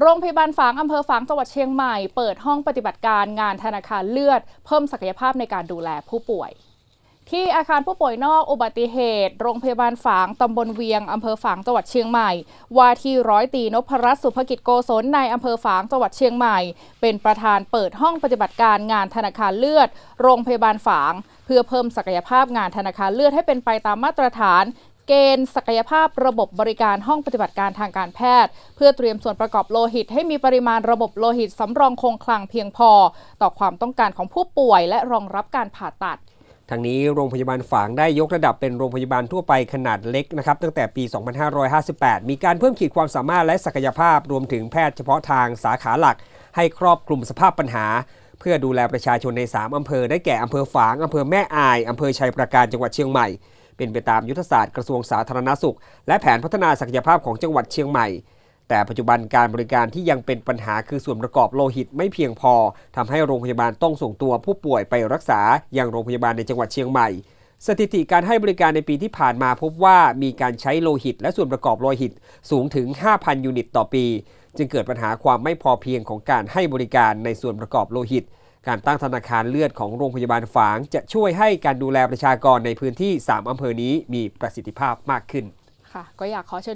โรงพยาบาลฝางอำเภอฝางจังหวัดเชียงใหม่ เปิดห้องปฏิบัติการงานธนาคารเลือด เพิ่มศักยภาพในการดูแลผู้ป่วย ที่อาคารผู้ป่วยนอกอุบัติเหตุ โรงพยาบาลฝางตำบลเวียงอำเภอฝางจังหวัดเชียงใหม่ ว่าที่ร้อยตีนพรัตน์สุภกิจโกศลในอำเภอฝางจังหวัดเชียงใหม่ เป็นประธานเปิดห้องปฏิบัติการงานธนาคารเลือด โรงพยาบาลฝาง เพื่อเพิ่มศักยภาพงานธนาคารเลือดให้เป็นไปตามมาตรฐาน เกณฑ์ ศักยภาพระบบบริการห้องปฏิบัติการทางการแพทย์ เพื่อเตรียมส่วนประกอบโลหิต ให้มีปริมาณระบบโลหิตสำรองคงคลังเพียงพอ ต่อความต้องการของผู้ป่วย และรองรับการผ่าตัดทางนี้โรงพยาบาลฝางได้ยกระดับเป็นโรงพยาบาลทั่วไปขนาดเล็กนะครับตั้งแต่ปี 2558 มีการเพิ่มขีดความสามารถและศักยภาพรวมถึงแพทย์เฉพาะทางสาขาหลัก ให้ครอบคลุมสภาพปัญหา เพื่อดูแลประชาชนใน 3 อำเภอได้แก่อำเภอฝางอำเภอแม่อายอำเภอชัยประการจังหวัดเชียงใหม่ เป็นไปตามยุทธศาสตร์กระทรวงสาธารณสุข และแผนพัฒนาศักยภาพของจังหวัดเชียงใหม่ แต่ปัจจุบันการบริการที่ยังเป็นปัญหาคือส่วนประกอบโลหิตไม่เพียงพอทำให้โรงพยาบาลต้องส่งตัวผู้ป่วยไปรักษาอยังโรงพยาบาลในจังหวัดเชียงใหม่ สถิติการให้บริการในปีที่ผ่านมาพบว่ามีการใช้โลหิต และส่วนประกอบโลหิตสูงถึง 5,000 ยูนิตต่อปี จึงเกิดปัญหาความไม่พอเพียงของการให้บริการในส่วนประกอบโลหิต การตั้งธนาคารเลือดของโรงพยาบาลฝาง จะช่วยให้การดูแลประชากรในพื้นที่ 3 อำเภอนี้มีประสิทธิภาพมากขึ้น ค่ะ ก็อยากขอเชิญ